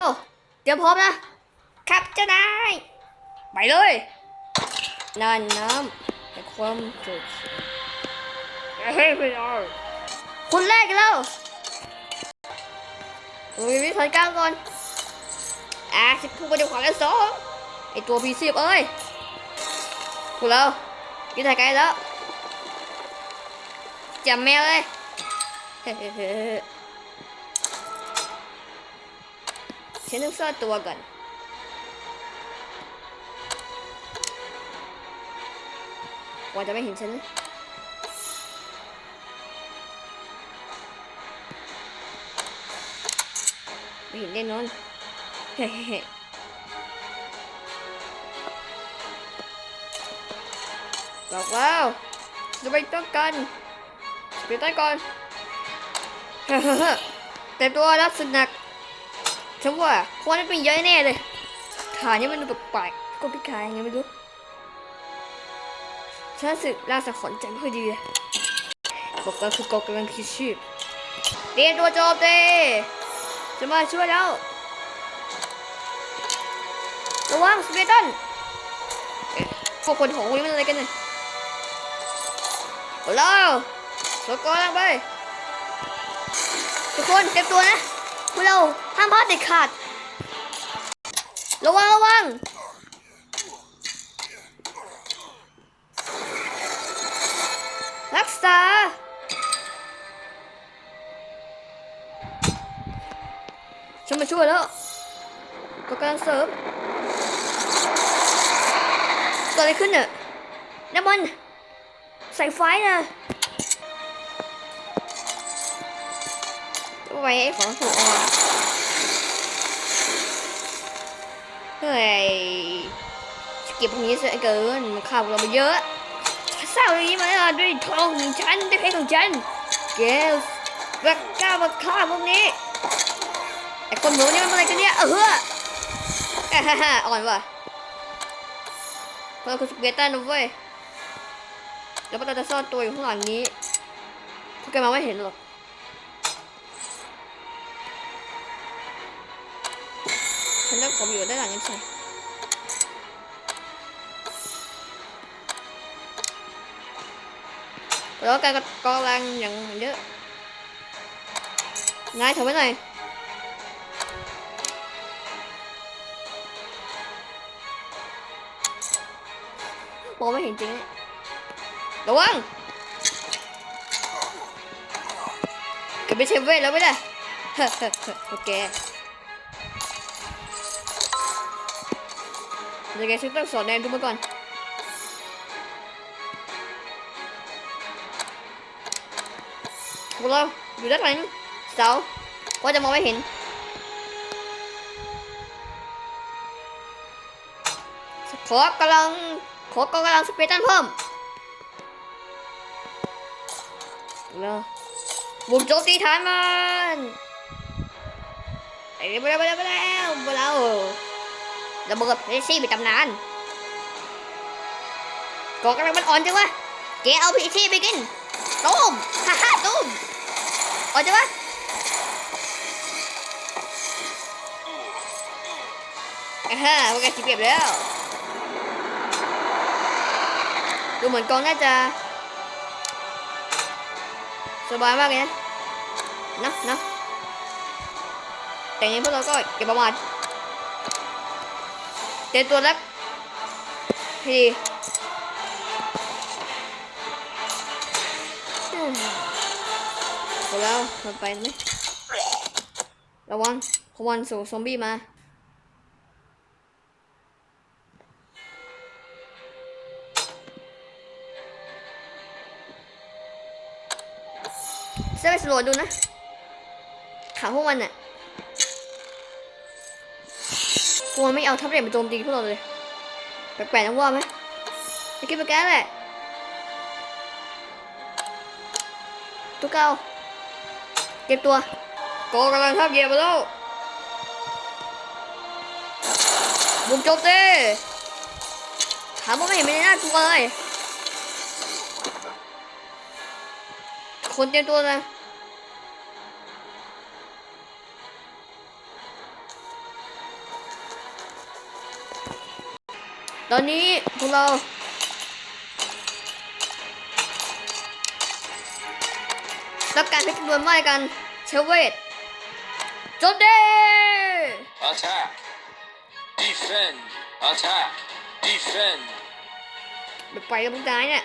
โอ้เตรียมพร้อมนะ ครับเจ้านาย ไปเลยนั่นน้ำให้ความสดชื่นเฮ้ยไปเลยคนแรกกันแล้วโอ้ยวิถอยกลางก่อน อะสิบผู้บริขวากันสองไอตัวพีซีบเอ้ยพวกเราวิถอยไกลแล้วจับแมวเลย ฉันต้องซ่อนตัวก่อน กว่าจะไม่เห็นฉันไม่เห็นแน่นอน เฮ้ๆบอกว้าวจะไปต้องกันไปต้นก่อนเฮ้ๆแต่ตัวรับสุนัข ฉันว่าควรจะเป็นเยอะแน่เลยขานี่มันดูแปลกๆก็พิการยังไงไม่รู้ฉันรู้สึกร่าสังขรณ์ใจไม่ค่อยดีเลยบอกกันคือกองกำลังคิดชีพเตรียมตัวโจมตีจะมาช่วยแล้วระวังสเปตันพวกคนของคนนี้มันอะไรกันเนี่ยเอาแล้วสกอร์ลังไปทุกคนเตรียมตัวนะ พวกเราห้ามพลาดเด็ดขาด ระวังระวังรักษาฉันมาช่วยแล้วก็กำลังเสริมเกิดอะไรขึ้นเนี่ยน้ำมันใส่ไฟนะ ไมไอ้ของถูกออกเฮ้ยเก็บพวกนี้เสียเกินมันฆ่าวเราไปเยอะเศร้าอย่างนี้มาด้วยทองของฉันด้วยเพชรของฉันเกลรักกล้ามาฆ่าพวกนี้ไอ้คนหมูนี่มันอะไรกันเนี่ยเออฮ้ยฮ่าอ่อนว่ะเพราคุณสเปเตอร์นะเว้ยแล้วเราจะซ่อนตัวอยู่ข้างหลังนี้พวกแกมองไม่เห็นหรอก ผมอยู่ด้านหลังกันใช่แล้วกันก็กลังอย่างเยอะนายถอยไปหน่อยมองไม่เห็นจริงเนี่ยระวังเก็บไปเชฟเวทแล้วไม่ได้เฮ้เฮ้เฮ้โอเค ยวแกฉันต้องสอนแนนดูมาก่อน พวกเราอยู่ด้านหลังเสาว่าจะมองไม่เห็นขอกำลังขอกำลังสเปรตันเพิ่มแล้วบุกโจมตีฐานมันไปแล้วไปแล้วไปแล้วไปแล้วไปแล้ว ระเบิดเพชซี่ไปตำนานกอกำลังมันอ่อนจังวะแกเอาพีซี่ไปกินตูมฮ่าฮ่าตูมเอาจะวะอ่าฮะพวกแกสิเปรียบแล้ว ดูเหมือนกองน่าจะ สบายมากเลยนะนะนะแต่ย่างนี้พวกเราก็เก็บประมาณเต รียมตัวแล้วให้ดีหมดแล้วมันไปไหมระวังขวันส่งซอมบี้มาเสื้อไปสำรวจดูนะ ขาพวกมันน่ะ กมันไม่เอาทับเด็กมาโจมตีพวกเราเลยแปลกๆนะว่าไหมไอ้กิ๊บไปแก้แหละตุ๊กเกาเก็บตัวโกกำลังทับเหยียบมาแล้วบุกโจมตีถามว่าไม่เห็นไม่ได้น่ากลัวเลยคนเตรียมตัวนะ ตอนนี้พวกเรารับการเพชรดวนไม้กันเชเวตโจมตี Attack. Defend. Attack. Defend. ไปกับพวกนายเนี่ย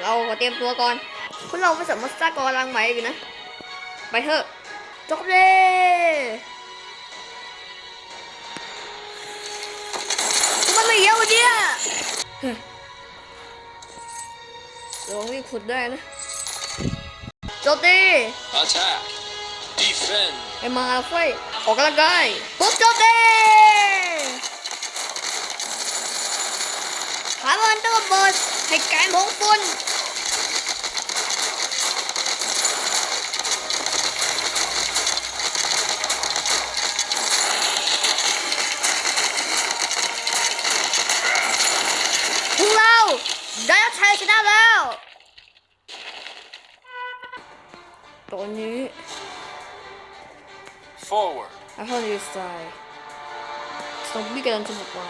เราขอเตรียมตัวก่อนพวกเราไม่สามารถสร้างกองกำลังใหม่อยู่นะ ไปเถอะโจมตีมัน ไม่เยอะเนี่ยเฮ้ยลองรีบขุดได้นะโจมตี Attack. Defend. ไอ้มาเฟ้ยออกกำลังกายปุ๊บโจมตีขามันต้องระเบิดให้แกนผงฝุ่น สไตล์ซอมบี้กำลังจะบุกมา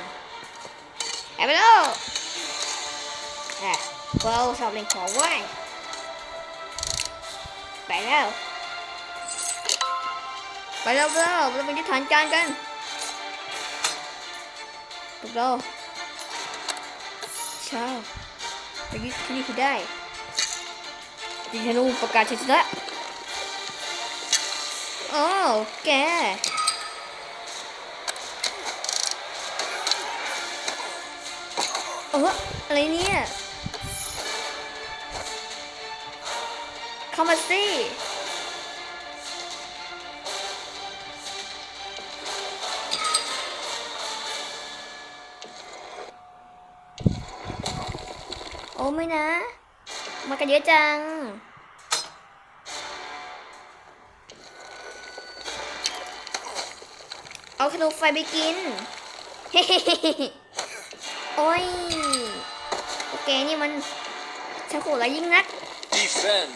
แอบไปแล้วแอบเราชอบเล่นของไว้ไปแล้ว ไปแล้วไปแล้วเราไปยึดฐานการกันพวกเราเช้าไปยึดที่นี่คือได้ดิฉันรู้ประกาศชัยชนะโอ้แก เอออะไรเนี่ย เข้ามาสิโอ้ไม่นะ มากันเยอะจัง เอาขนมไฟไปกิน โอ้ย โอเคนี่มันช่างโหดร้ายยิ่งนัก Defend.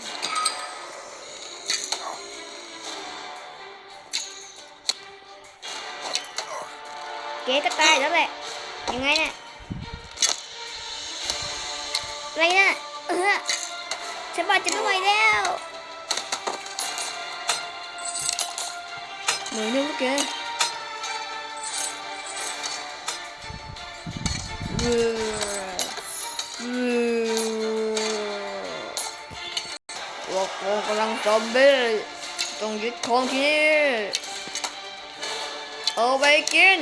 เก๋ก็ตายแล้วแหละ ยังไงเนี่ยอะไรเนี่ยเออฉันบาดเจ็บไม่ไหวแล้วเหนื่อยนึกว่าแก พวกโกงกำลังซอมบี้ต้องยึดของที่นี่เอาไปกิน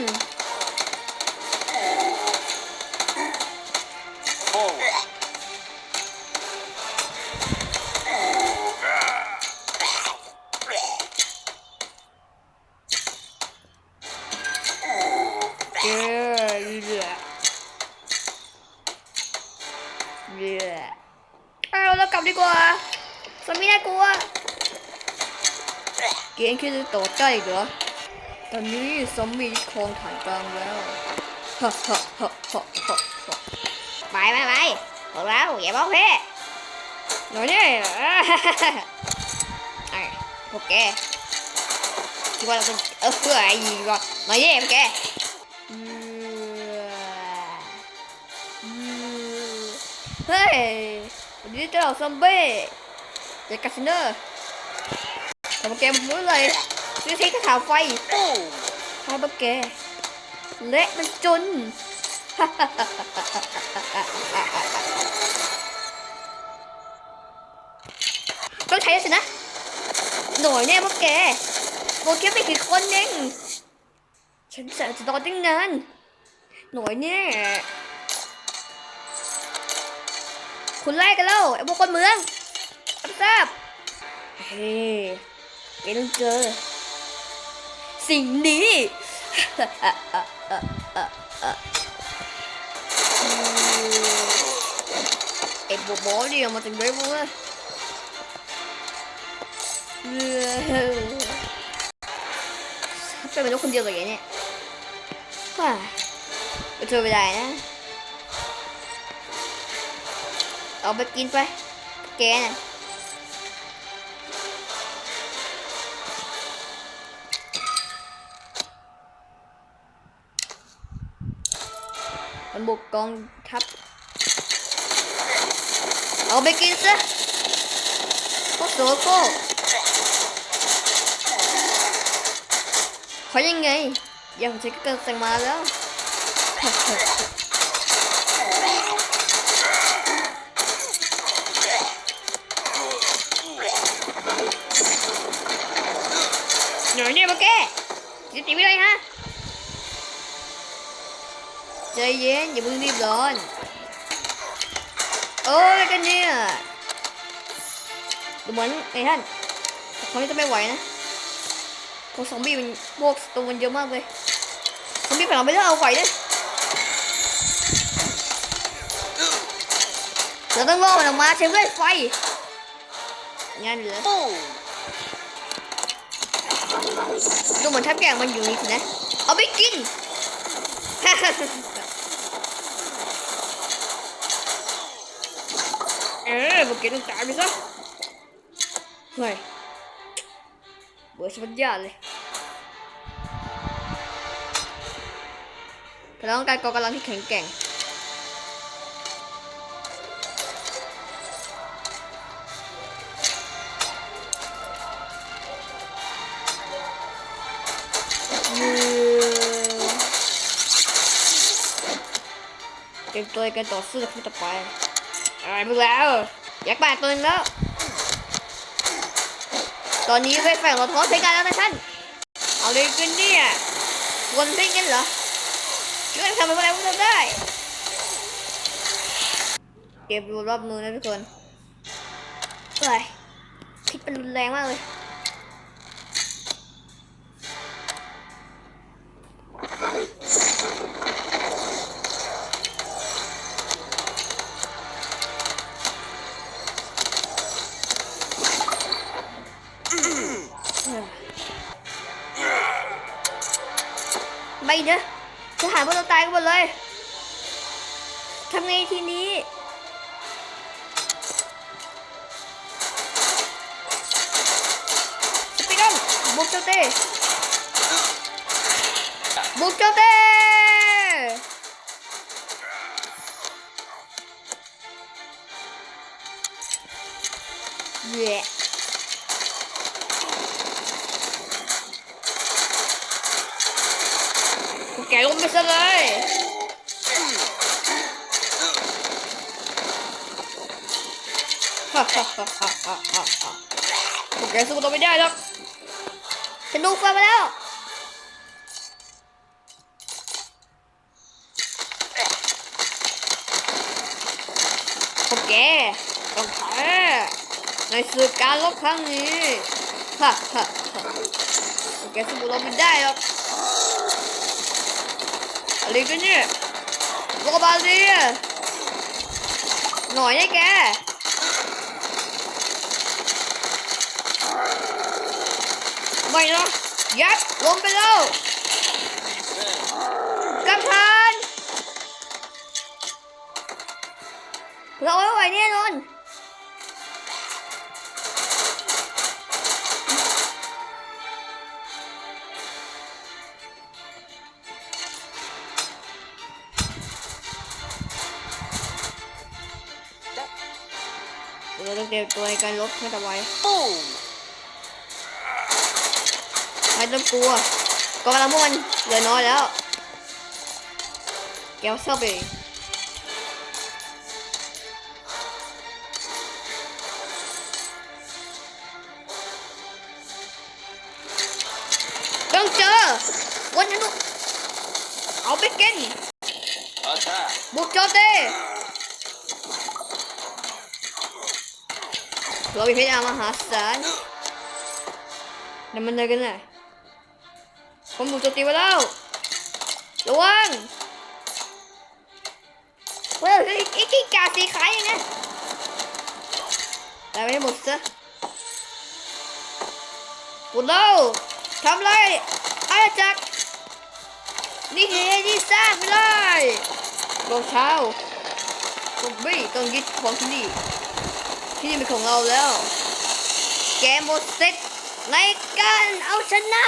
เย้ สมิน่ากลัวเกมคิดจะต่อใจอีกเหรอตอนนี้ซอมบี้ยึดครองฐานกลางแล้วฮ่าฮ่าฮ่าฮ่าฮ่าฮ่าไปไปไปพวกเราอย่าบอกเพ่หน่อยเนี่ยไอ้พวกแกคิดว่าเราเป็นเออเพื่อไอ้ยีก่อนหน่อยเนี่ยพวกแกเฮ้ยวันนี้เจ้าซอมบี้ เด็กคาสิโนทำเกมมุ้เลยซื้อทิ้งกระถางไฟ Boom. ให้บักแกเละมันจนต้องใช้สินะ หน่อยแน่พวกแกโปรแกมไม่กี่คนเองฉันแสบจะรอตั้งนานหน่อยแน่คุณไล่กันแล้วไอ้พวกคนเมือง รับเฮ้ยแกต้องเจอ สิ่งนี้ไอ้บัวบอนี่เอามาจากไหนวะเป็นมนุษย์คนเดียวเลยไงเนี่ยว้าไปเจอไม่ได้นะ เอาไปกินไป แกน่ะ บุกกองทัพ เอาไปกินซะพวกโซโครกเพรายังไง อย่างใช้ก็เกินสั่งมาแล้ว เย็นอย่าเพิ่งรีบร้อน โอ้ยกันเนี่ยดูเหมือนไอ้ท่านเขานี่จะไม่ไหวนะพวกซอมบี้มันพวกตัวมันเยอะมากเลยซอมบี้ผ่านไปแล้เอาไหวนะเราต้องล่อมันออกมาใช้เลือดไฟงั้นเหรอดูเหมือนทับแกงมันอยู่นี่สินะ เอาไปกิน เออพวกแกต้องตายไปซะเฮ้ยเบื่อชะมัดยาเลยแต่เราต้องการกองกำลังที่แข็งแกร่งเตรียมตัวการต่อสู้กับผู้ต่อไปอะไรมึงแล้ว อยากแปดตัวนึงแล้ว ตอนนี้ไปแฝงเราท้อใช้กันแล้วนะท่าน เอาเลยกันเนี่ยวนเพ่งกันเหรอ ช่วยทำอะไรพวกเราได้ เก็บดูรอบมือนะทุกคนเอ้ยพิษมันรุนแรงมากเลย หายพวกเราตายกันหมดเลยทำไงทีนี้สปีดอนบุกเจ้าเต้บุกเจ้าเต้ ศึกการรบครั้งนี้ฮ่าฮ่าฮ่าพวกแกสู้ตัวไม่ได้หรอกอะไรกันเนี่ยโรบาเลีหน่อยนะแกไม่นะยัดลงไปแล้วกำพันเราไม่ไหวแน่นอน เราต้องเตรียมตัวในการลบให้ตะไว Boom! ไม่ต้องกลัวกำลังพวกมันเหลือน้อยแล้ว แกวเศร้าไปเองต้องเจอวันนั้นเอาไปกิน Attack. บุกโจมตี เรามีเพชรมหาศาลนั่นมันอะไรกันน่ะผมบุกโจมตีมาแล้วระวังเฮ้ยไอ้กิ้งก่าสีขายยังไงแต่ไม่หมดซะปุดเล่าทำไรอาณาจักรนี่คือที่สร้างไปเลยรองเท้าซอมบี้ต้องยึดของที่นี่ ที่นี่เป็นของเราแล้ว แกหมดเสร็จในการเอาชนะ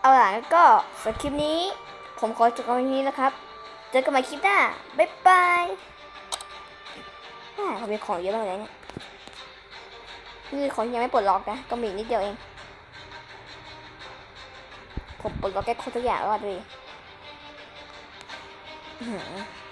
เอาล่ะงั้นก็สำหรับคลิปนี้ ผมขอจบกันวันนี้นะครับ เจอกันใหม่คลิปหน้า บ๊ายบายอ่าเขาเป็นของเยอะมากเลยเนี่ยนี่ของยังไม่ปลดล็อกนะ ก็มีนิดเดียวเอง ผมปลดล็อกแค่ครบทุกอย่างแล้วดูดิอื้อหือ